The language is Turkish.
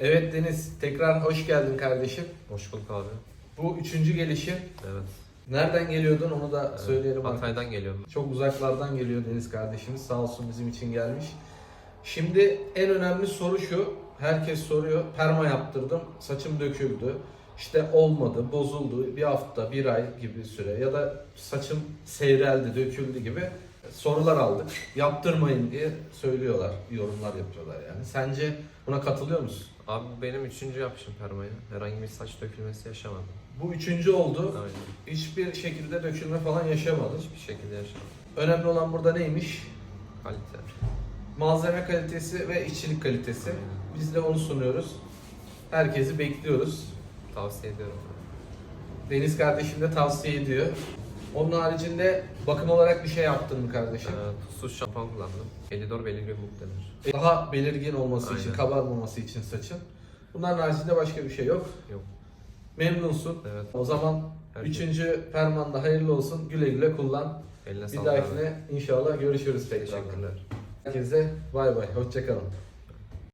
Evet Deniz, tekrar hoş geldin kardeşim. Hoş bulduk abi. Bu üçüncü gelişim. Evet. Nereden geliyordun onu da Evet, söyleyelim. Hatay'dan geliyorum. Çok uzaklardan geliyor Deniz kardeşimiz. Sağ olsun bizim için gelmiş. Şimdi en önemli soru şu. Herkes soruyor. Perma yaptırdım. Saçım döküldü. İşte olmadı, bozuldu. Bir hafta, bir ay gibi süre. Ya da saçım seyreldi, döküldü gibi sorular aldık. Yaptırmayın diye söylüyorlar. Yorumlar yapıyorlar yani. Sence buna katılıyor musun? Abi bu benim üçüncü yapışım permayı. Herhangi bir saç dökülmesi yaşamadım. Bu üçüncü oldu. Aynen. Hiçbir şekilde dökülme falan yaşamadın. Hiçbir şekilde yaşamadım. Önemli olan burada neymiş? Kalite. Malzeme kalitesi ve işçilik kalitesi. Aynen. Biz de onu sunuyoruz. Herkesi bekliyoruz. Tavsiye ediyorum. Deniz kardeşim de tavsiye ediyor. Onun haricinde bakım olarak bir şey yaptın mı kardeşim? Ee, tuzsuz şampuan kullandım. Elidor belirgin muk denir. Daha belirgin olması için, Aynen. kabarmaması için saçın. Bunların haricinde başka bir şey yok. Yok. Memnunsun. Evet. O zaman Herkes- üçüncü fermanda hayırlı olsun. Güle güle kullan. Eline Bir dahakine inşallah görüşürüz tekrar. Teşekkürler. Herkese bay bay. Hoşçakalın.